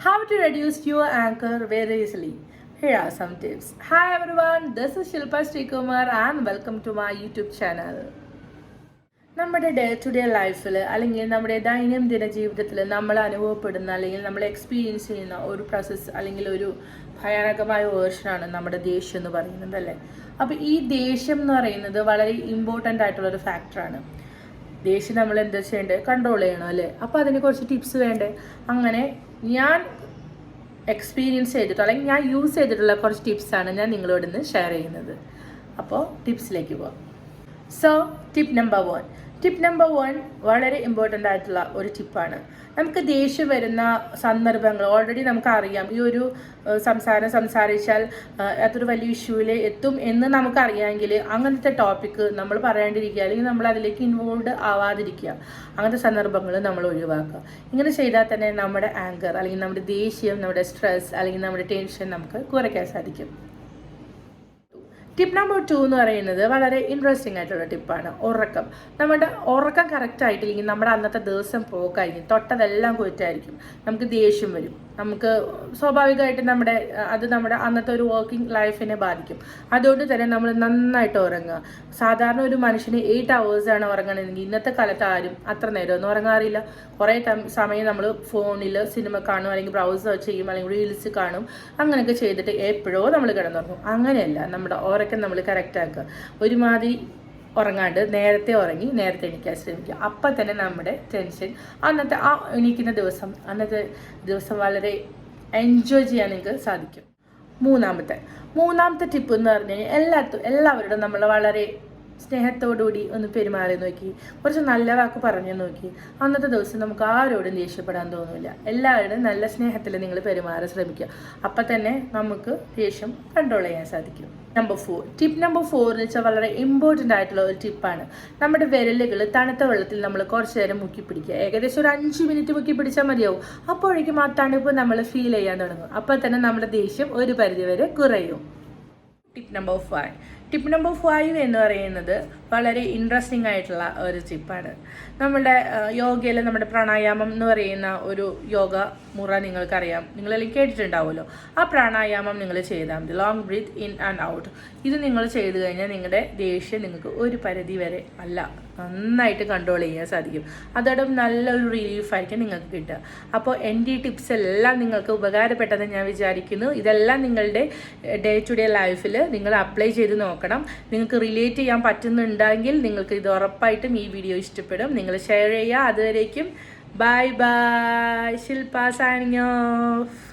How to reduce your anger very easily. Here are some tips. Hi everyone, this is Shilpa Srikumar and welcome to my YouTube channel. നമ്മുടെ day to day ലൈഫിൽ അല്ലെങ്കിൽ നമ്മുടെ ദൈനംദിന ജീവിതത്തിൽ നമ്മൾ അനുഭവപ്പെടുന്ന അല്ലെങ്കിൽ നമ്മൾ എക്സ്പീരിയൻസ് ചെയ്യുന്ന ഒരു പ്രോസസ്സ് അല്ലെങ്കിൽ ഒരു ഭയാനകമായ വേർഷനാണ് നമ്മുടെ ദേഷ്യം എന്ന് പറയുന്നത് അല്ലേ അപ്പോൾ ഈ ദേഷ്യം എന്ന് പറയുന്നത് വളരെ ഇമ്പോർട്ടന്റ് ആയിട്ടുള്ള ഒരു ഫാക്ടറാണ് ദേഷ്യം നമ്മൾ എന്താ ചെയ്യേണ്ടത് കൺട്രോൾ ചെയ്യണം അല്ലേ? അപ്പോൾ അതിന് കുറച്ച് ടിപ്സ് വേണ്ടേ? അങ്ങനെ ഞാൻ എക്സ്പീരിയൻസ് ചെയ്തിട്ടോ അല്ലെങ്കിൽ ഞാൻ യൂസ് ചെയ്തിട്ടുള്ള കുറച്ച് ടിപ്സാണ് ഞാൻ നിങ്ങളോട് ഇന്ന് ഷെയർ ചെയ്യുന്നത്. അപ്പോൾ ടിപ്സിലേക്ക് പോവാം. So tip number one tip number one വളരെ ഇമ്പോർട്ടന്റ് ആയിട്ടുള്ള ഒരു ടിപ്പാണ് നമുക്ക് ദേഷ്യം വരുന്ന സന്ദർഭങ്ങൾ ഓൾറെഡി നമുക്കറിയാം. ഈ ഒരു സംസാരം സംസാരിച്ചാൽ അതൊരു വലിയ ഇഷ്യൂവിൽ എത്തും എന്ന് നമുക്കറിയാമെങ്കിൽ അങ്ങനത്തെ ടോപ്പിക്ക് നമ്മൾ പറയാണ്ടിരിക്കുക. അല്ലെങ്കിൽ നമ്മൾ അതിലേക്ക് ഇൻവോൾവ് ആവാതിരിക്കുക. അങ്ങനത്തെ സന്ദർഭങ്ങൾ നമ്മൾ ഒഴിവാക്കുക. ഇങ്ങനെ ചെയ്താൽ തന്നെ നമ്മുടെ ആങ്കർ അല്ലെങ്കിൽ നമ്മുടെ ദേഷ്യം നമ്മുടെ സ്ട്രെസ് അല്ലെങ്കിൽ നമ്മുടെ ടെൻഷൻ നമുക്ക് കുറയ്ക്കാൻ സാധിക്കും. ടിപ്പ് നമ്പർ ടു എന്ന് പറയുന്നത് വളരെ ഇൻട്രസ്റ്റിംഗ് ആയിട്ടുള്ള ടിപ്പാണ് ഉറക്കം. നമ്മുടെ ഉറക്കം കറക്റ്റ് ആയിട്ടില്ലെങ്കിൽ നമ്മുടെ അന്നത്തെ ദിവസം പോക്കായിരിക്കും തൊട്ടതെല്ലാം കുറ്റായിരിക്കും നമുക്ക് ദേഷ്യം വരും. നമുക്ക് സ്വാഭാവികമായിട്ട് നമ്മുടെ അത് നമ്മുടെ അന്നത്തെ ഒരു വർക്കിംഗ് ലൈഫിനെ ബാധിക്കും. അതുകൊണ്ട് തന്നെ നമ്മൾ നന്നായിട്ട് ഉറങ്ങുക. സാധാരണ ഒരു മനുഷ്യന് എയ്റ്റ് ആണ് ഉറങ്ങണമെങ്കിൽ ഇന്നത്തെ കാലത്ത് ആരും അത്ര നേരമൊന്നും ഉറങ്ങാറില്ല. കുറേ സമയം നമ്മൾ ഫോണിൽ സിനിമ കാണും അല്ലെങ്കിൽ ബ്രൗസർ ചെയ്യും അല്ലെങ്കിൽ റീൽസ് കാണും അങ്ങനെയൊക്കെ ചെയ്തിട്ട് എപ്പോഴോ നമ്മൾ കിടന്നുറങ്ങും. അങ്ങനെയല്ല നമ്മുടെ ഉറക്കം നമ്മൾ കറക്റ്റ് ആക്കുക. ഒരുമാതിരി ഉറങ്ങാണ്ട് നേരത്തെ ഉറങ്ങി നേരത്തെ എണീക്കാൻ ശ്രമിക്കുക. അപ്പം തന്നെ നമ്മുടെ ടെൻഷൻ അന്നത്തെ ആ എണീക്കുന്ന ദിവസം അന്നത്തെ ദിവസം വളരെ എൻജോയ് ചെയ്യാൻ നിങ്ങൾക്ക് സാധിക്കും. മൂന്നാമത്തെ മൂന്നാമത്തെ ടിപ്പ് എന്ന് പറഞ്ഞു കഴിഞ്ഞാൽ എല്ലാത്തും എല്ലാവരോടും നമ്മൾ വളരെ സ്നേഹത്തോടുകൂടി ഒന്ന് പെരുമാറി നോക്കി. കുറച്ച് നല്ല വാക്ക് പറഞ്ഞു നോക്കി. അന്നത്തെ ദിവസം നമുക്ക് ആരോടും ദേഷ്യപ്പെടാൻ തോന്നില്ല എല്ലാവരോടും നല്ല സ്നേഹത്തിൽ നിങ്ങൾ പെരുമാറാൻ ശ്രമിക്കുക. അപ്പം തന്നെ നമുക്ക് ദേഷ്യം കൺട്രോൾ ചെയ്യാൻ സാധിക്കും. Number four tip number four എന്ന് വെച്ചാൽ വളരെ ഇമ്പോർട്ടന്റ് ആയിട്ടുള്ള ഒരു ടിപ്പാണ് നമ്മുടെ വിരലുകൾ തണുത്ത വെള്ളത്തിൽ നമ്മൾ കുറച്ച് നേരം മുക്കി പിടിക്കുക ഏകദേശം ഒരു അഞ്ച് മിനിറ്റ് മുക്കി പിടിച്ചാൽ മതിയാവും. അപ്പോഴേക്കും ആ തണുപ്പ് നമ്മൾ ഫീൽ ചെയ്യാൻ തുടങ്ങും. അപ്പോൾ തന്നെ നമ്മുടെ ദേഷ്യം ഒരു പരിധിവരെ കുറയും. Tip number five tip number five എന്ന് പറയുന്നത് വളരെ ഇൻട്രസ്റ്റിംഗ് ആയിട്ടുള്ള ഒരു ചിപ്പാണ് നമ്മുടെ യോഗയിൽ നമ്മുടെ പ്രാണായാമം എന്ന് പറയുന്ന ഒരു യോഗ മുറ നിങ്ങൾക്കറിയാം. നിങ്ങളെല്ലാം കേട്ടിട്ടുണ്ടാവുമല്ലോ. ആ പ്രാണായാമം നിങ്ങൾ ചെയ്താൽ മതി. Long breath in and out ഇത് നിങ്ങൾ ചെയ്തു കഴിഞ്ഞാൽ നിങ്ങളുടെ ദേഷ്യം നിങ്ങൾക്ക് ഒരു പരിധി വരെ അല്ല നന്നായിട്ട് കൺട്രോൾ ചെയ്യാൻ സാധിക്കും. അതോടൊപ്പം നല്ലൊരു റിലീഫായിരിക്കും നിങ്ങൾക്ക് കിട്ടുക. അപ്പോൾ എന്റെ ഈ ടിപ്സ് എല്ലാം നിങ്ങൾക്ക് ഉപകാരപ്പെട്ടെന്ന് ഞാൻ വിചാരിക്കുന്നു. ഇതെല്ലാം നിങ്ങളുടെ ഡേ ടു ഡേ ലൈഫിൽ നിങ്ങൾ അപ്ലൈ ചെയ്ത് നോക്കണം. നിങ്ങൾക്ക് റിലേറ്റ് ചെയ്യാൻ പറ്റുന്നുണ്ടെങ്കിൽ നിങ്ങൾക്ക് ഇത് ഉറപ്പായിട്ടും ഈ വീഡിയോ ഇഷ്ടപ്പെടും. നിങ്ങൾ ഷെയർ ചെയ്യുക. അതുവരേക്കും bye bye Shilpa signing off